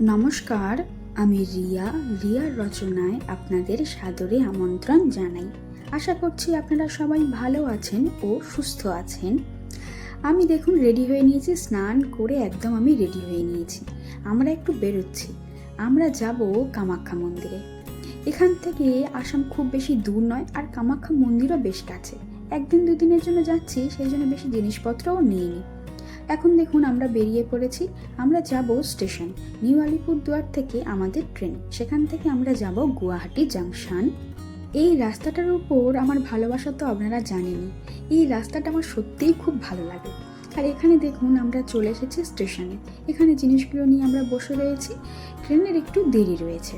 নমস্কার, আমি রিয়া, রিয়ার রচনায় আপনাদের সাদরে আমন্ত্রণ জানাই। আশা করছি আপনারা সবাই ভালো আছেন ও সুস্থ আছেন। আমি দেখুন রেডি হয়ে নিয়েছি, স্নান করে একদম আমি রেডি হয়ে নিয়েছি। আমরা একটু বেরোচ্ছি। আমরা যাব কামাখ্যা মন্দিরে। এখান থেকে আসাম খুব বেশি দূর নয় আর কামাখ্যা মন্দিরও বেশ কাছে। একদিন দুদিনের জন্য যাচ্ছি, সেই জন্য বেশি জিনিসপত্রও নিইনি। এখন দেখুন আমরা বেরিয়ে পড়েছি, আমরা যাব স্টেশন, নিউ আলিপুরদুয়ার থেকে আমাদের ট্রেন, সেখান থেকে আমরা যাব গুয়াহাটি জাংশন। এই রাস্তাটার উপর আমার ভালোবাসা তো আপনারা জানেনই, এই রাস্তাটা আমার সত্যিই খুব ভালো লাগে। আর এখানে দেখুন আমরা চলে এসেছি স্টেশনে, এখানে জিনিসগুলো নিয়ে আমরা বসে রয়েছি, ট্রেনের একটু দেরি রয়েছে।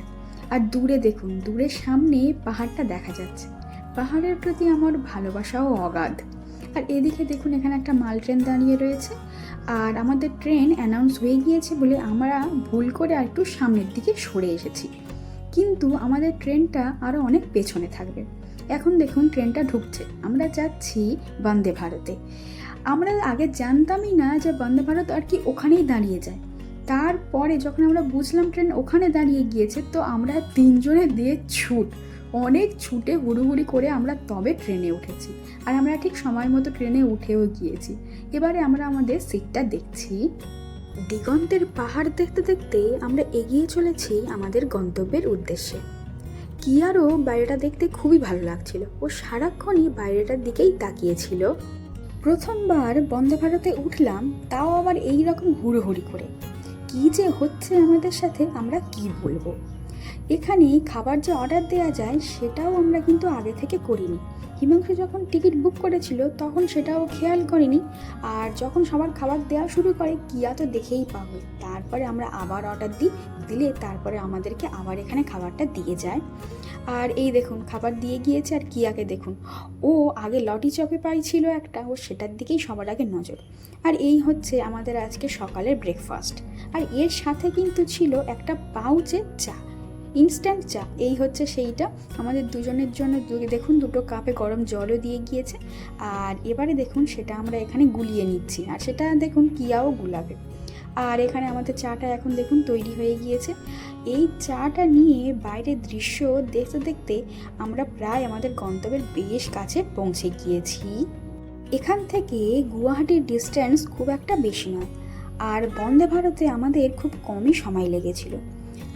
আর দূরে দেখুন, দূরে সামনে পাহাড়টা দেখা যাচ্ছে, পাহাড়ের প্রতি আমার ভালোবাসাও অগাধ। আর এদিকে দেখুন, এখানে একটা মাল ট্রেন দাঁড়িয়ে রয়েছে। আর আমাদের ট্রেন অ্যানাউন্স হয়ে গিয়েছে বলে আমরা ভুল করে আর একটু সামনের দিকে সরে এসেছি। কিন্তু আমাদের ট্রেনটা আরও অনেক পেছনে থাকবে। এখন দেখুন, ট্রেনটা ঢুকছে। আমরা যাচ্ছি বন্দে ভারতে। আমরা আগে জানতামই না যে বন্দে ভারত আর কি ওখানেই দাঁড়িয়ে যায়। তারপরে যখন আমরা বুঝলাম ট্রেন ওখানে দাঁড়িয়ে গিয়েছে, তো আমরা তিনজনে দিয়ে ছুট। অনেক ছুটে হুড়ুহুড়ি করে আমরা তবে ট্রেনে উঠেছি। আর আমরা ঠিক সময় মতো ট্রেনে উঠেও গিয়েছি। এবারে আমরা আমাদের সিটটা দেখছি। দিগন্তের পাহাড় দেখতে দেখতে আমরা এগিয়ে চলেছি আমাদের গন্তব্যের উদ্দেশ্যে। কিয়ারও বাইরেটা দেখতে খুবই ভালো লাগছিল। ও সারাক্ষণই বাইরেটার দিকেই তাকিয়েছিল। প্রথমবার বন্দে ভারতে উঠলাম, তাও আবার এই রকম হুড়োহুড়ি করে। কি যে হচ্ছে আমাদের সাথে, আমরা কি বলব? এখানে খাবার যে অর্ডার দেওয়া যায় সেটাও আমরা কিন্তু আগে থেকে করিনি। হিমাংশু যখন টিকিট বুক করেছিল তখন সেটাও খেয়াল করিনি। আর যখন সবার খাবার দেওয়া শুরু করে, কিয়া তো দেখেই পাবে। তারপরে আমরা আবার অর্ডার দিই, দিলে তারপরে আমাদেরকে আবার এখানে খাবারটা দিয়ে যায়। আর এই দেখুন, খাবার দিয়ে গিয়েছে আর কিয়াকে দেখুন। ও আগে লটি চপে পাইছিল একটা, ও সেটার দিকেই সবার আগে নজর। আর এই হচ্ছে আমাদের আজকে সকালের ব্রেকফাস্ট আর এর সাথে কিন্তু ছিল একটা পাউচের চা। ইনস্ট্যান্ট চা। এই হচ্ছে সেইটা। আমাদের দুজনের জন্য দেখুন দুটো কাপে গরম জলও দিয়ে গিয়েছে। আর এবারে দেখুন সেটা আমরা এখানে গুলিয়ে নিচ্ছি। আর সেটা দেখুন কিয়াও গুলাবে। আর এখানে আমাদের চাটা এখন দেখুন তৈরি হয়ে গিয়েছে। এই চাটা নিয়ে বাইরের দৃশ্য দেখতে দেখতে আমরা প্রায় আমাদের গন্তব্যের বেশ কাছে পৌঁছে গিয়েছি। এখান থেকে গুয়াহাটির ডিস্ট্যান্স খুব একটা বেশি নয়। আর বন্দে ভারতে আমাদের খুব কমই সময় লেগেছিল।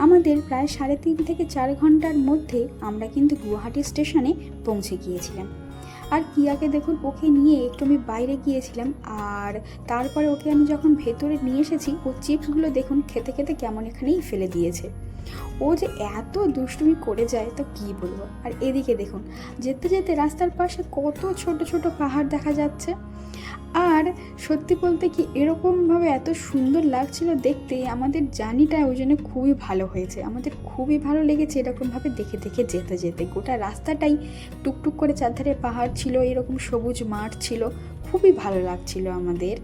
আমাদের প্রায় সাড়ে তিন থেকে চার ঘণ্টার মধ্যে আমরা কিন্তু গুয়াহাটি স্টেশনে পৌঁছে গিয়েছিলাম। আর কিয়াকে দেখুন, ওকে নিয়ে একটু আমি বাইরে গিয়েছিলাম, আর তারপরে ওকে আমি যখন ভেতরে নিয়ে এসেছি, ও চিপসগুলো দেখুন খেতে খেতে কেমন এখানেই ফেলে দিয়েছে। ও যে এত দুষ্টুমি করে যায়, তো কী বলব? আর এদিকে দেখুন, যেতে যেতে রাস্তার পাশে কত ছোট ছোট পাহাড় দেখা যাচ্ছে। আর সত্যি বলতে কি এরকমভাবে এত সুন্দর লাগছিল দেখতে, আমাদের জার্নিটা ওই জন্য খুবই ভালো হয়েছে। আমাদের খুবই ভালো লেগেছে এরকমভাবে দেখে দেখে যেতে যেতে। গোটা রাস্তাটাই টুকটুক করে চারধারে পাহাড় ছিল, এরকম সবুজ মাঠ ছিল, খুবই ভালো লাগছিল আমাদের।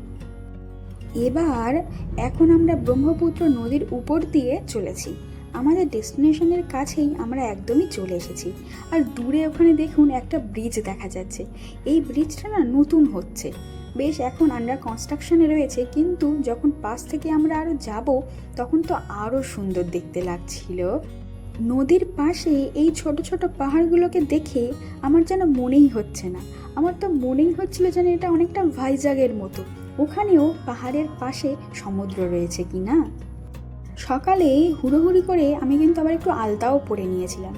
এবার এখন আমরা ব্রহ্মপুত্র নদীর উপর দিয়ে চলেছি। আমাদের ডেস্টিনেশনের কাছেই আমরা একদমই চলে এসেছি। আর দূরে ওখানে দেখুন একটা ব্রিজ দেখা যাচ্ছে। এই ব্রিজটা না নতুন হচ্ছে। বেশ এখন আন্ডার কনস্ট্রাকশনে রয়েছে, কিন্তু যখন পাশ থেকে আমরা আরও যাব, তখন তো আরও সুন্দর দেখতে লাগছিল। নদীর পাশে এই ছোট ছোট পাহাড়গুলোকে দেখে আমার যেন মনেই হচ্ছে না। আমার তো মনেই হচ্ছিল যেন এটা অনেকটা ভাইজাগের মতো। ওখানেও পাহাড়ের পাশে সমুদ্র রয়েছে কি না সকালে হুড়োহুড়ি করে আমি কিন্তু আবার একটু আলতাও পরে নিয়েছিলাম।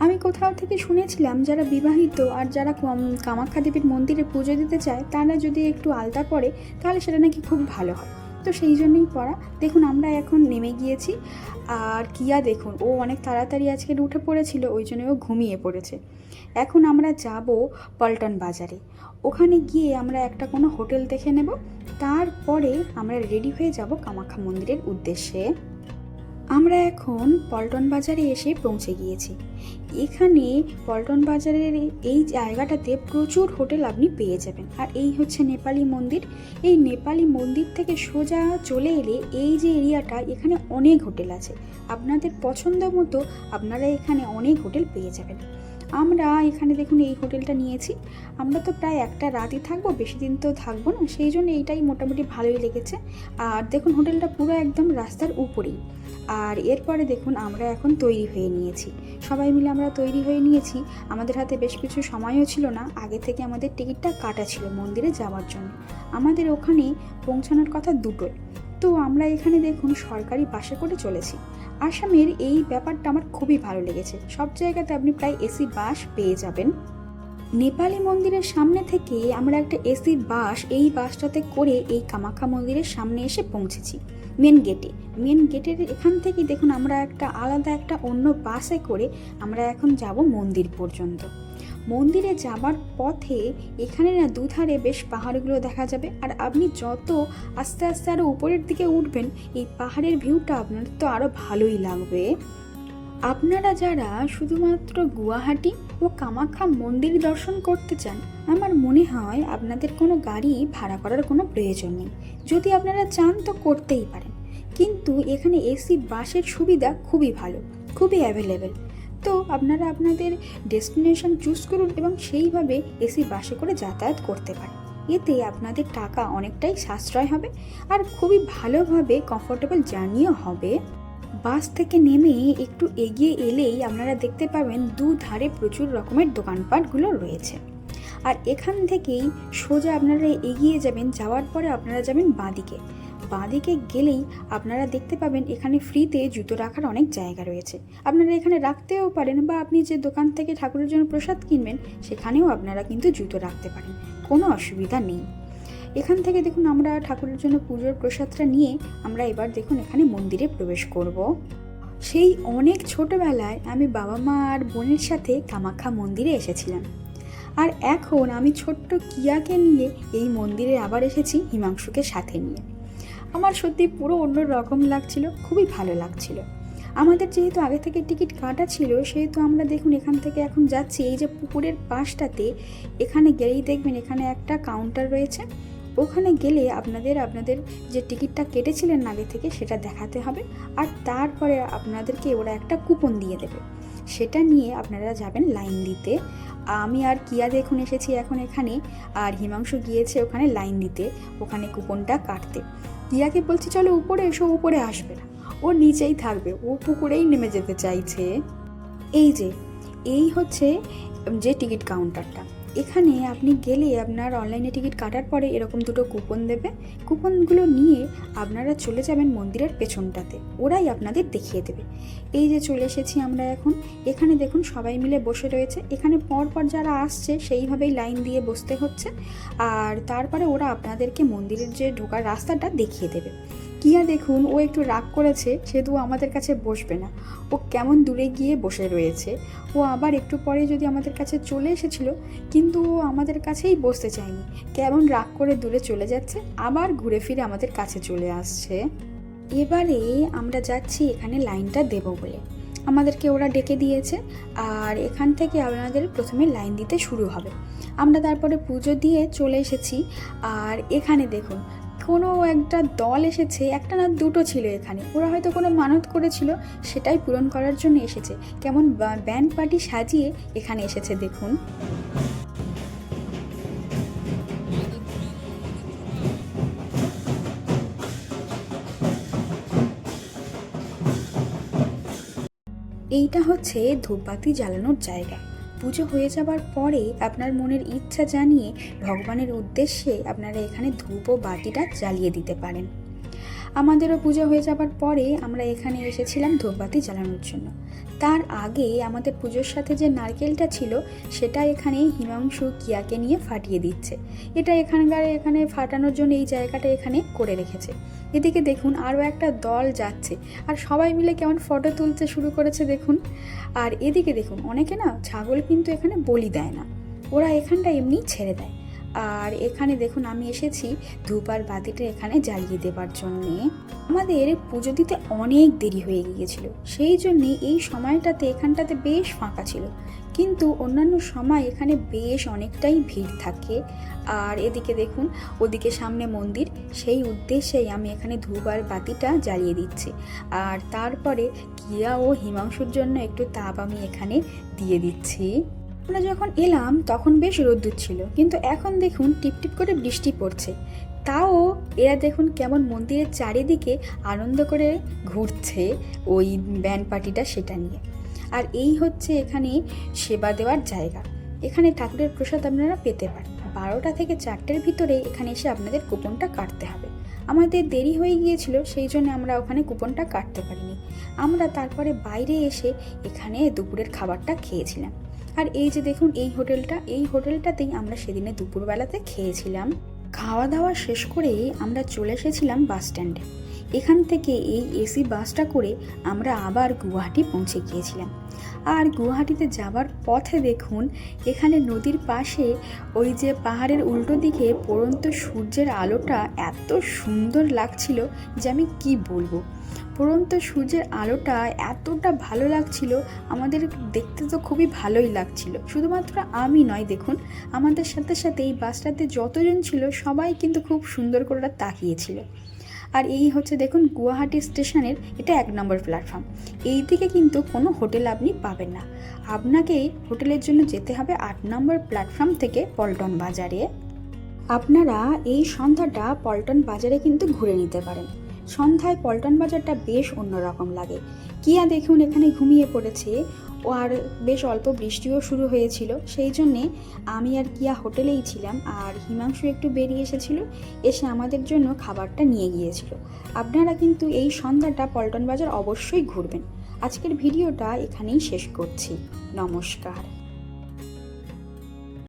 আমি কোথাও থেকে শুনেছিলাম যারা বিবাহিত আর যারা কম- কামাখ্যা দেবীর মন্দিরে পুজো দিতে চায়, তারা যদি একটু আলতা পরে, তাহলে সেটা নাকি খুব ভালো হয়। তো সেই জন্যই পড়া। দেখুন, আমরা এখন নেমে গিয়েছি। আর কিয়া দেখুন, ও অনেক তাড়াতাড়ি আজকে উঠে পড়েছিল, ওই জন্য ও ঘুমিয়ে পড়েছে। এখন আমরা যাব পল্টন বাজারে। ওখানে গিয়ে আমরা একটা কোনো হোটেল দেখে নেব। তারপরে আমরা রেডি হয়ে যাব কামাখ্যা মন্দিরের উদ্দেশ্যে। আমরা এখন পল্টন বাজারে এসে পৌঁছে গিয়েছি। এখানে পল্টন বাজারের এই- জায়গাটাতে প্রচুর হোটেল আপনি পেয়ে যাবেন। আর এই হচ্ছে নেপালি মন্দির। এই নেপালি মন্দির থেকে সোজা চলে এলে এই যে এরিয়াটা, এখানে অনেক হোটেল আছে। আপনাদের পছন্দ মতো আপনারা এখানে অনেক হোটেল পেয়ে যাবেন। আমরা এখানে দেখুন এই হোটেলটা নিয়েছি। আমরা তো প্রায় একটা রাতই থাকব, বেশি দিন তো থাকব না। সেই জন্য এইটাই মোটামুটি ভালোই লেগেছে। আর দেখুন হোটেলটা পুরো একদম রাস্তার উপরেই। আর এরপরে দেখুন আমরা এখন তৈরি হয়ে নিয়েছি। সবাই মিলে আমরা তৈরি হয়ে নিয়েছি। আমাদের হাতে বেশ কিছু সময়ও ছিল না। আগে থেকে আমাদের টিকিটটা কাটা ছিল মন্দিরে যাওয়ার জন্য। আমাদের ওখানে পৌঁছানোর কথা দুটোই। তো আমরা এখানে দেখুন সরকারি বাসে করে চলেছি। আসামের এই ব্যাপারটা আমার খুবই ভালো লেগেছে। সব জায়গাতে আপনি প্রায় এসি বাস পেয়ে যাবেন। নেপালি মন্দিরের সামনে থেকে আমরা একটা এসি বাস এই বাসটাতে করে এই কামাখ্যা মন্দিরের সামনে এসে পৌঁছেছি মেন গেটে মেন গেটের এখান থেকে দেখুন আমরা একটা আলাদা একটা অন্য বাসে করে আমরা এখন যাব মন্দির পর্যন্ত। মন্দিরে যাবার পথে এখানে না দুধারে বেশ পাহাড়গুলো দেখা যাবে। আর আপনি যত আস্তে আস্তে আরও উপরের দিকে উঠবেন, এই পাহাড়ের ভিউটা আপনার তো আরও ভালোই লাগবে। আপনারা যারা শুধুমাত্র গুয়াহাটি ও কামাখ্যা মন্দির দর্শন করতে চান, আমার মনে হয় আপনাদের কোনো গাড়ি ভাড়া করার কোনো প্রয়োজন নেই। যদি আপনারা চান তো করতেই পারেন। কিন্তু এখানে এসি, বাসের সুবিধা খুবই ভালো, খুবই অ্যাভেলেবেল তো আপনারা আপনাদের ডেস্টিনেশন চুজ করুন এবং সেইভাবে এসি বাসে করে যাতায়াত করতে পারেন। এতে আপনাদের টাকা অনেকটাই সাশ্রয় হবে আর খুবই ভালোভাবে কমফোর্টেবল জার্নিও হবে। বাস থেকে নেমে একটু এগিয়ে এলেই আপনারা দেখতে পাবেন দু ধারে প্রচুর রকমের দোকানপাটগুলো রয়েছে। আর এখান থেকেই সোজা আপনারা এগিয়ে যাবেন, যাওয়ার পরে আপনারা যাবেন বাঁদিকে। বাঁদিকে গেলেই আপনারা দেখতে পাবেন এখানে ফ্রিতে জুতো রাখার অনেক জায়গা রয়েছে। আপনারা এখানে রাখতেও পারেন বা আপনি যে দোকান থেকে ঠাকুরের জন্য প্রসাদ কিনবেন, সেখানেও আপনারা কিন্তু জুতো রাখতে পারেন। কোনো অসুবিধা নেই। এখান থেকে দেখুন আমরা ঠাকুরের জন্য পুজোর প্রসাদটা নিয়ে আমরা এবার দেখুন এখানে মন্দিরে প্রবেশ করব। সেই অনেক ছোটবেলায় আমি বাবা মা আর বোনের সাথে কামাখ্যা মন্দিরে এসেছিলাম। আর এখন আমি ছোট্ট কিয়াকে নিয়ে এই মন্দিরে আবার এসেছি হিমাংশুকে সাথে নিয়ে। আমার সত্যি পুরো অন্য রকম লাগছিল, খুবই ভালো লাগছিল। আমাদের যেহেতু আগে থেকে টিকিট কাটা ছিল, সেহেতু আমরা দেখুন এখান থেকে এখন যাচ্ছি, এই যে পুকুরের পাশটাতে এখানে গেলেই দেখবেন এখানে একটা কাউন্টার রয়েছে। ওখানে গেলে আপনাদের আপনাদের যে টিকিটটা কেটেছিলেন আগে থেকে সেটা দেখাতে হবে, আর তারপরে আপনাদেরকে ওরা একটা কুপন দিয়ে দেবে। সেটা নিয়ে আপনারা যাবেন লাইন দিতে। আমি আর কিয়া দেখুন এসেছি এখন এখানে, আর হিমাংশু গিয়েছে ওখানে লাইন দিতে, ওখানে কুপনটা কাটতে। কিয়াকে বলছি, চলো উপরে এসো, উপরে আসবে না। ও নিচেই থাকবে, ও পুকুরেই নেমে যেতে চাইছে। এই যে, এই হচ্ছে যে টিকিট কাউন্টারটা। এখানে আপনি গেলে আপনার অনলাইনে টিকিট কাটার পরে এরকম দুটো কুপন দেবে। কুপনগুলো নিয়ে আপনারা চলে যাবেন মন্দিরের পেছনটাতে। ওরাই আপনাদের দেখিয়ে দেবে। এই যে চলে এসেছি আমরা এখন। এখানে দেখুন সবাই মিলে বসে রয়েছে। এখানে পর পর যারা আসছে সেইভাবেই লাইন দিয়ে বসতে হচ্ছে। আর তারপরে ওরা আপনাদেরকে মন্দিরের যে ঢোকার রাস্তাটা দেখিয়ে দেবে। কিয়া দেখুন, ও একটু রাগ করেছে, সেহেতু আমাদের কাছে বসবে না। ও কেমন দূরে গিয়ে বসে রয়েছে। ও আবার একটু পরে যদি আমাদের কাছে চলে এসেছিল, কিন্তু ও আমাদের কাছেই বসতে চায়নি। কেমন রাগ করে দূরে চলে যাচ্ছে, আবার ঘুরে ফিরে আমাদের কাছে চলে আসছে। এবারে আমরা যাচ্ছি এখানে লাইনটা দেব বলে। আমাদেরকে ওরা ডেকে দিয়েছে, আর এখান থেকে আপনাদের প্রথমে লাইন দিতে শুরু হবে। আমরা তারপরে পুজো দিয়ে চলে এসেছি, আর এখানে দেখুন কোনো একটা দল এসেছে, একটা না দুটো ছিল এখানে। ওরা হয়তো কোনো মানত করেছিল, সেটাই পূরণ করার জন্য এসেছে। কেমন ব্যান্ড পার্টি সাজিয়ে এখানে এসেছে, দেখুন। এইটা হচ্ছে ধূপবাতি জ্বালানোর জায়গা। পুজো হয়ে যাবার পরে আপনার মনের ইচ্ছা জানিয়ে ভগবানের উদ্দেশ্যে আপনারা এখানে ধূপ ও বাতিটা জ্বালিয়ে দিতে পারেন। আমাদেরও পুজো হয়ে যাবার পরে আমরা এখানে এসেছিলাম ধূপবাতি জ্বালানোর জন্য। তার আগে আমাদের পুজোর সাথে যে নারকেলটা ছিল, সেটা এখানে হিমাংশু কিয়াকে নিয়ে ফাটিয়ে দিচ্ছে। এটা এখানকার এখানে ফাটানোর জন্য এই জায়গাটা এখানে করে রেখেছে। এদিকে দেখুন, আরও একটা দল যাচ্ছে। আর সবাই মিলে কেমন ফটো তুলতে শুরু করেছে দেখুন। আর এদিকে দেখুন, অনেকে না ছাগল কিন্তু এখানে বলি দেয় না। ওরা এখানটা এমনি ছেড়ে দেয়। আর এখানে দেখুন আমি এসেছি ধূপার বাতিটা এখানে জ্বালিয়ে দেবার জন্যে। আমাদের পুজো দিতে অনেক দেরি হয়ে গিয়েছিল, সেই জন্যে এই সময়টাতে এখানটাতে বেশ ফাঁকা ছিল। কিন্তু অন্যান্য সময় এখানে বেশ অনেকটাই ভিড় থাকে। আর এদিকে দেখুন, ওদিকে সামনে মন্দির, সেই উদ্দেশ্যেই আমি এখানে ধূপ আর বাতিটা জ্বালিয়ে দিচ্ছি। আর তারপরে কিয়া ও হিমাংশুর জন্য একটু তাপ আমি এখানে দিয়ে দিচ্ছি। আমরা যখন এলাম, তখন বেশ রোদ্দুর ছিল। কিন্তু এখন দেখুন টিপটিপ করে বৃষ্টি পড়ছে। তাও এরা দেখুন কেমন মন্দিরের চারিদিকে আনন্দ করে ঘুরছে ওই ব্যান্ড পার্টিটা সেটা নিয়ে। আর এই হচ্ছে এখানে সেবা দেওয়ার জায়গা। এখানে ঠাকুরের প্রসাদ আপনারা পেতে পারেন। বারোটা থেকে চারটের ভিতরে এখানে এসে আপনাদের কুপনটা কাটতে হবে। আমাদের দেরি হয়ে গিয়েছিল, সেই জন্য আমরা ওখানে কুপনটা কাটতে পারিনি। আমরা তারপরে বাইরে এসে এখানে দুপুরের খাবারটা খেয়েছিলাম। আর এই যে দেখুন, এই হোটেলটা, এই হোটেলটাতেই আমরা সেদিনে দুপুরবেলাতে খেয়েছিলাম। খাওয়া দাওয়া শেষ করে আমরা চলে এসেছিলাম বাস স্ট্যান্ডে। এখান থেকে এই এসি বাসটা করে আমরা আবার গুয়াহাটি পৌঁছে গিয়েছিলাম। আর গুয়াহাটিতে যাবার পথে দেখুন, এখানে নদীর পাশে ওই যে পাহাড়ের উল্টো দিকে পড়ন্ত সূর্যের আলোটা এত সুন্দর লাগছিল যে আমি কি বলব? পড়ন্ত সূর্যের আলোটা এতটা ভালো লাগছিল, আমাদের দেখতে তো খুবই ভালোই লাগছিল। শুধুমাত্র আমি নয়, দেখুন, আমাদের সাথে সাথে এই বাসটাতে যতজন ছিল, সবাই কিন্তু খুব সুন্দর করে তাকিয়েছিল। আর এই হচ্ছে, দেখুন, গুয়াহাটি স্টেশনের এটা এক নম্বর প্ল্যাটফর্ম এই দিকে কিন্তু কোনো হোটেল আপনি পাবেন না। আপনাকে হোটেলের জন্য যেতে হবে আট নম্বর প্ল্যাটফর্ম থেকে পল্টন বাজারে। আপনারা এই সন্ধ্যাটা পল্টন বাজারে কিন্তু ঘুরে নিতে পারেন। সন্ধ্যায় পল্টন বাজারটা বেশ অন্যরকম লাগে। কিয়া দেখুন এখানে ঘুমিয়ে পড়েছে। ও আর বেশ অল্প বৃষ্টিও শুরু হয়েছিল। সেই জন্যে আমি আর কিয়া হোটেলেই ছিলাম আর হিমাংশু একটু বেরিয়ে এসেছিল। এসে আমাদের জন্য খাবারটা নিয়ে গিয়েছিল। আপনারা কিন্তু এই সন্ধ্যাটা পল্টন বাজার অবশ্যই ঘুরবেন। আজকের ভিডিওটা এখানেই শেষ করছি। নমস্কার।